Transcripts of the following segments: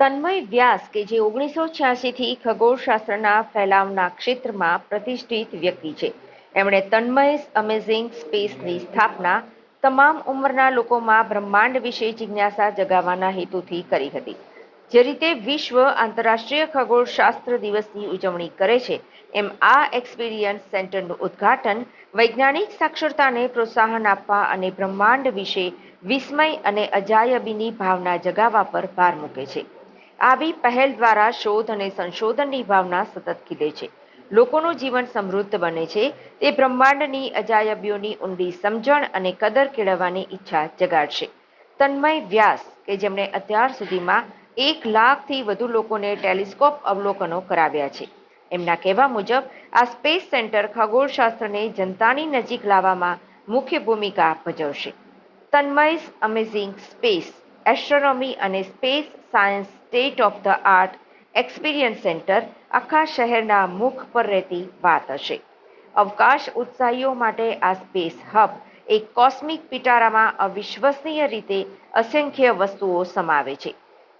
તન્મય વ્યાસ કે જે ઓગણીસો છ્યાસીથી ખગોળશાસ્ત્રના ફેલાવના ક્ષેત્રમાં પ્રતિષ્ઠિત વ્યક્તિ છે. એમણે તન્મય અમેઝિંગ સ્પેસની સ્થાપના તમામ ઉંમરના લોકોમાં બ્રહ્માંડ વિશે જિજ્ઞાસા જગાવવાના હેતુથી કરી હતી. જે રીતે વિશ્વ આંતરરાષ્ટ્રીય ખગોળશાસ્ત્ર દિવસની ઉજવણી કરે છે, એમ આ એક્સપિરિયન્સ સેન્ટરનું ઉદ્ઘાટન વૈજ્ઞાનિક સાક્ષરતાને પ્રોત્સાહન આપવા અને બ્રહ્માંડ વિશે વિસ્મય અને અજાયબીની ભાવના જગાવવા પર ભાર મૂકે છે. આવી પહેલ દ્વારા શોધ અને સંશોધનની ભાવના સતત ખીલે છે. લોકોનું જીવન સમૃદ્ધ બને છે. તે બ્રહ્માંડની અજાયબીઓની ઊંડી સમજણ અને કદર કેળવવાની ઈચ્છા જગાડશે. તન્મય વ્યાસ, કે જેમણે અત્યાર સુધીમાં એક લાખથી વધુ લોકોને ટેલિસ્કોપ અવલોકનો કરાવ્યા છે. એમના કહેવા મુજબ, આ સ્પેસ સેન્ટર ખગોળશાસ્ત્રને જનતાની નજીક લાવવામાં મુખ્ય ભૂમિકા ભજવશે. તન્મયસ અમેઝિંગ સ્પેસ એસ્ટ્રોનોમી અને space science state of the art experience centre આખા શહેરના મુખ પર રહેતી વાત હશે. અવકાશ ઉત્સાહીઓ માટે આ સ્પેસ હબ એક કોસ્મિક પિટારામાં અવિશ્વસનીય રીતે અસંખ્ય વસ્તુઓ સમાવે છે.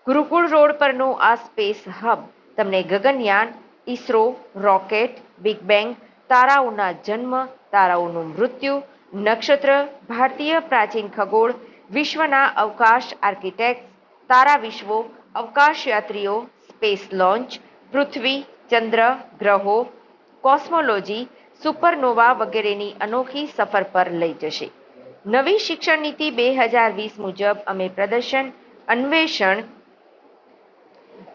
ગુરુકુળ રોડ પરનું આ સ્પેસ હબ તમને Gaganyaan ISRO rocket, big bang, તારાઓના જન્મ, તારાઓનું મૃત્યુ, નક્ષત્ર, ભારતીય પ્રાચીન ખગોળ વિશ્વના અવકાશ આર્કિટેક્ટ, તારા વિશ્વો અવકાશયાત્રીઓ સ્પેસ લોન્ચ, પૃથ્વી, ચંદ્ર, ગ્રહો, કોસ્મોલોજી, સુપરનોવા વગેરેની અનોખી સફર પર લઈ જશે. નવી શિક્ષણ નીતિ બે હજાર વીસ મુજબ અમે પ્રદર્શન, અન્વેષણ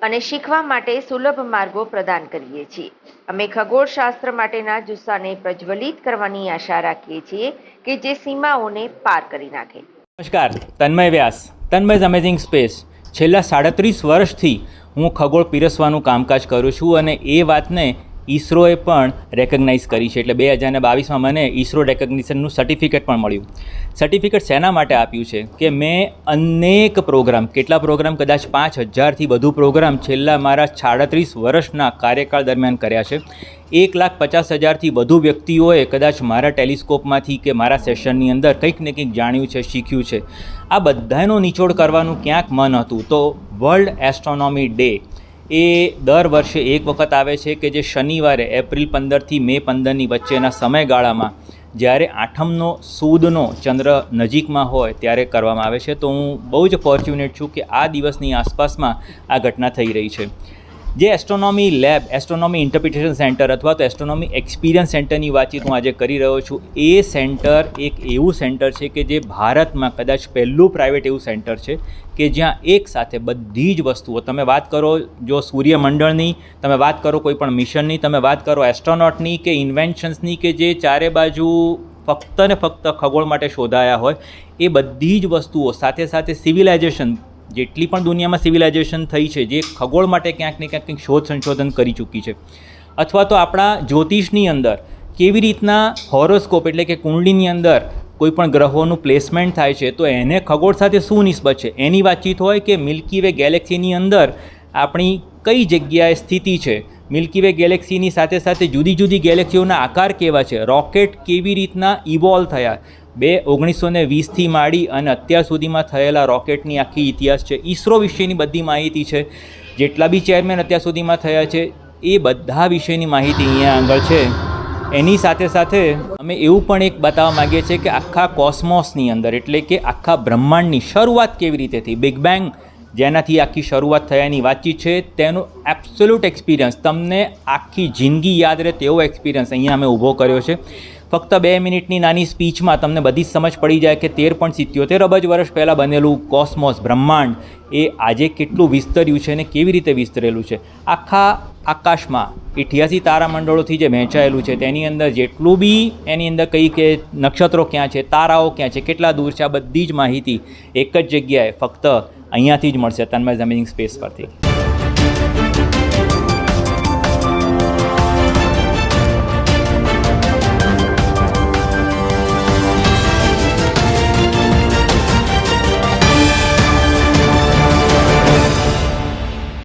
અને શીખવા માટે સુલભ માર્ગો પ્રદાન કરીએ છીએ. અમે ખગોળશાસ્ત્ર માટેના જુસ્સાને પ્રજ્વલિત કરવાની આશા રાખીએ છીએ કે જે સીમાઓને પાર કરી નાખે. નમસ્કાર, તન્મય વ્યાસ. તન્મય અમેઝિંગ સ્પેસ છેલ્લા સાડત્રીસ વર્ષથી હું ખગોળ પીરસવાનું કામકાજ કરું છું અને એ વાતને ઈસરોએ પણ રેકગ્નાઇઝ કરી છે. એટલે બે હજારને બાવીસમાં મને ઈસરો રેકગ્નિશનનું સર્ટિફિકેટ પણ મળ્યું. સર્ટિફિકેટ શેના માટે આપ્યું છે? કે મેં અનેક પ્રોગ્રામ કેટલા પ્રોગ્રામ કદાચ પાંચ હજારથી વધુ પ્રોગ્રામ છેલ્લા મારા સાડત્રીસ વર્ષના કાર્યકાળ દરમિયાન કર્યા છે. એક લાખ પચાસ હજારથી વધુ વ્યક્તિઓએ કદાચ મારા ટેલિસ્કોપમાંથી કે મારા સેશનની અંદર કંઈક ને કંઈક જાણ્યું છે, શીખ્યું છે. આ બધાનો નિચોડ કરવાનું ક્યાંક મન હતું. તો વર્લ્ડ એસ્ટ્રોનોમી ડે એ દર વર્ષે એક વખત આવે છે કે જે શનિવારે, એપ્રિલ પંદરથી મે પંદરની વચ્ચેના સમયગાળામાં જ્યારે આઠમનો, સૂદનો ચંદ્ર નજીકમાં હોય ત્યારે કરવામાં આવે છે. તો હું બહુ જ ફોર્ચ્યુનેટ છું કે આ દિવસની આસપાસમાં આ ઘટના થઈ રહી છે. જે astronomy lab astronomy interpretation centre અથવા તો એસ્ટ્રોનોમી એક્સપિરિયન્સ સેન્ટરની વાતચીત હું આજે કરી રહ્યો છું, એ સેન્ટર એક એવું સેન્ટર છે કે જે ભારતમાં કદાચ પહેલું પ્રાઇવેટ એવું સેન્ટર છે કે જ્યાં એક સાથે બધી જ વસ્તુઓ, તમે વાત કરો જો સૂર્યમંડળની, તમે વાત કરો કોઈ પણ મિશનની, તમે વાત કરો એસ્ટ્રોનોટની કે ઇન્વેન્શન્સની કે જે ચારે બાજુ ફક્ત ને ફક્ત ખગોળ માટે શોધાયા હોય, એ બધી જ વસ્તુઓ સાથે સાથે સિવિલાઇઝેશન જેટલી પણ દુનિયામાં સિવિલાઇઝેશન થઈ છે, જે ખગોળ માટે ક્યાંક ને ક્યાંક કંઈક શોધ સંશોધન કરી ચૂકી છે. અથવા તો આપણા જ્યોતિષની અંદર કેવી રીતના હોરોસ્કોપ એટલે કે કુંડલીની અંદર કોઈ પણ ગ્રહોનું પ્લેસમેન્ટ થાય છે, તો એને ખગોળ સાથે શું નિસ્બત છે? એની વાતચીત હોય કે મિલ્કી વે ગેલેક્સીની અંદર આપણી કઈ જગ્યાએ સ્થિતિ છે? મિલ્કી વે ગેલેક્સીની સાથે સાથે જુદી જુદી ગેલેક્સીઓના આકાર કેવા છે? રોકેટ કેવી રીતના ઇવોલ્વ થયા? બે ઓગણીસો ને વીસથી માંડી અને અત્યાર સુધીમાં થયેલા રોકેટની આખી ઇતિહાસ છે. ઈસરો વિશેની બધી માહિતી છે. જેટલા બી ચેરમેન અત્યાર સુધીમાં થયા છે, એ બધા વિશેની માહિતી અહીંયા આગળ છે. એની સાથે સાથે અમે એવું પણ એક બતાવવા માગીએ છીએ કે આખા કોસ્મોસની અંદર, એટલે કે આખા બ્રહ્માંડની શરૂઆત કેવી રીતે થઈ? બિગ બેંગ જેનાથી આખી શરૂઆત થયાની વાતચીત છે, તેનો એબ્સોલ્યુટ એક્સપિરિયન્સ તમને આખી જિંદગી યાદ રહે તેવો એક્સપિરિયન્સ અહીંયા અમે ઊભો કર્યો છે. ફક્ત બે મિનિટની નાની સ્પીચમાં તમને બધી જ સમજ પડી જાય કે તેર પણ સિત્યોતેર અબજ વર્ષ પહેલાં બનેલું કોસ્મોસ બ્રહ્માંડ એ આજે કેટલું વિસ્તર્યું છે અને કેવી રીતે વિસ્તરેલું છે. આખા આકાશમાં ઇઠ્યાસી તારામંડળોથી જે વહેંચાયેલું છે, તેની અંદર જેટલું બી એની અંદર કઈ કે નક્ષત્રો ક્યાં છે, તારાઓ ક્યાં છે, કેટલા દૂર છે, આ બધી જ માહિતી એક જ જગ્યાએ ફક્ત અહીંયાથી જ મળશે તન્મય જમીનિંગ સ્પેસ પરથી.